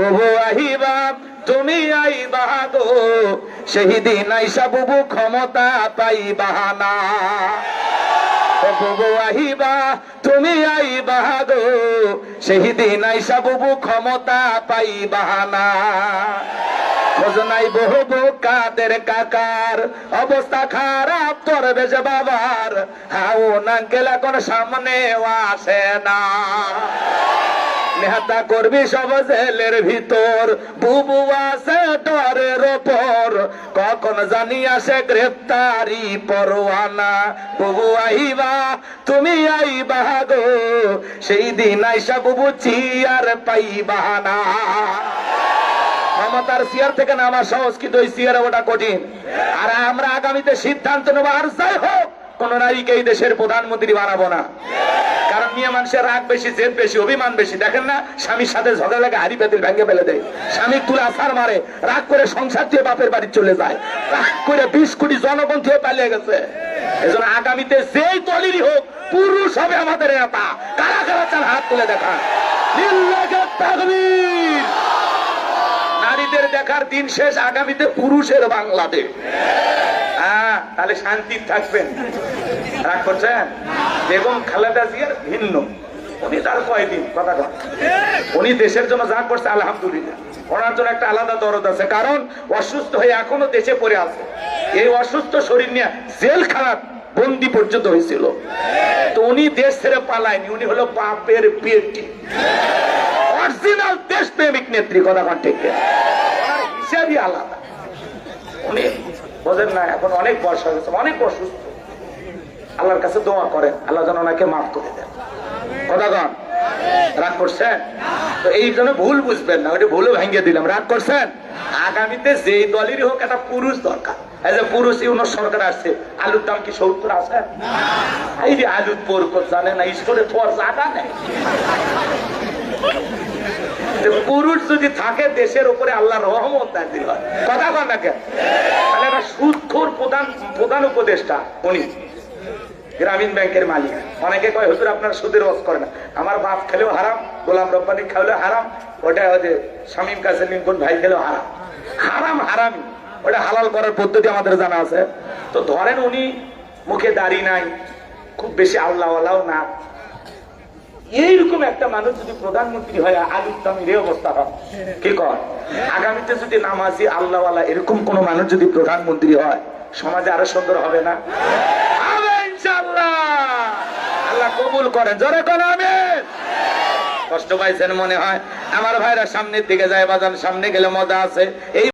বুবু আহিবা, তুমি আইবা গো। সেই দিন আইসা বুবু ক্ষমতা পাইবা না। ও বুবু আহিবা, তুমি আইবা গো। সেই দিন আইসা বুবু ক্ষমতা পাইবা না। খোঁজ নাই বহু কাদের কাকার। অবস্থা খারাপ করবে যে বাবার। হাও নাঙ্কেল এখন সামনে আসে না। নেহাতা করবি সব জেলের ভিতর, বুবু আছে ডরের ওপর। কখন জানি আসে গ্রেফতারি পরোয়ানা। বুবু আইবা, তুমি আইবা গো, সেই দিন আইসা বুবু চিয়ার পাইবা না। ক্ষমতার চেয়ার থেকে নামা সহজ, কিন্তু ওই চেয়ারে ওটা কঠিন। আর আমরা আগামীতে সিদ্ধান্ত নেব, আর যাই হোক, কোন নারীকে এই দেশের প্রধানমন্ত্রী বানাবো না। মানুষের রাগ বেশি, জেদ বেশি, অভিমান বেশি। দেখেন না, স্বামীর সাথে ঝগড়া লাগে ভেঙে ফেলে দেয়। স্বামী তুলে আসার মারে, রাগ করে সংসার দিয়ে বাপের বাড়ি চলে যায়। রাগ করে বিশ কোটি জনগণ থেকে পালিয়ে গেছে। এজন্য আগামীতে যেই দলেরই হোক, পুরুষ হবে আমাদের নেতা। কারা কারা চান হাত তুলে দেখা নারীদের দেখার দিন শেষ, আগামীতে পুরুষের বাংলাদেশ। তাহলে শান্তি থাকবেন। রাগ করছেন? বেগম খালেদা জিয়ার ভিন্ন। উনি তার কয়দিন? কথা কন। উনি দেশের জন্য যা করছে, আলহামদুলিল্লাহ। ওনার জন্য একটা আলাদা দরদ আছে। কারণ অসুস্থ হয়ে এখনও দেশে পড়ে আছে। এই অসুস্থ শরীর নিয়ে জেল খারাপ বন্দি পর্যন্ত হয়েছিল। তো উনি দেশ ছেড়ে পালায়নি। উনি হলো বাপের পেটি। অরিজিনাল দেশ প্রেমিক নেত্রী, কথা কন ঠিক আলাদা। বোঝেন না, এখন অনেক বয়স হয়ে গেছে, অনেক অসুস্থ। আল্লাহর কাছে দোয়া করেন, আল্লাহ যেন ওনাকে মাফ করে দেন। কথা কন রাগ করছেন? তো এই জন্য ভুল বুঝবেন না ওটা ভুলও ভেঙে দিলাম। রাগ করছেন? আগামীতে যেই দলেরই হোক একটা পুরুষ দরকার। এই যে পুরুষ ইউনোর সরকার আসছে, আলুর দাম কি সত্তর আছে? এই যে আলুর বরকত জানে না, ঈশ্বরের পর জায়গা নেই। যে পুরুষ যদি থাকে দেশের উপরে আল্লাহ রহমত নাজিল কথা কন না কেন? একটা সুদখোর প্রধান প্রধান উপদেষ্টা উনি, গ্রামীণ ব্যাংকের মালিক। অনেকে কয়, হুজুর, আপনার সুদের বস করে না। আমার বাপ খেলেও হারাম, গোলাম রব্বানি খেলেও হারাম, ওটা ওদের শামীম কাছে লিঙ্কন ভাই খেলেও হারাম। হারাম, হারামি। ওটা হালাল করার পদ্ধতি আমাদের জানা আছে। তো ধরেন উনি মুখে দাড়ি নাই, খুব বেশি আল্লাহওয়ালাও না। এইরকম একটা মানুষ যদি প্রধানমন্ত্রী হয়, আলুর দামের অবস্থা হয়। কি কর? আগামীতে যদি নামাজি আল্লাহওয়ালা, এরকম কোন মানুষ যদি প্রধানমন্ত্রী হয়, সমাজে আরও সুন্দর হবে না? আল্লাহ কবুল করেন। জোরে কোন, আমিন। কষ্ট পাইছেন মনে হয়। আমার ভাইরা সামনের দিকে যায় বাজান সামনে গেলে মজা আছে। এই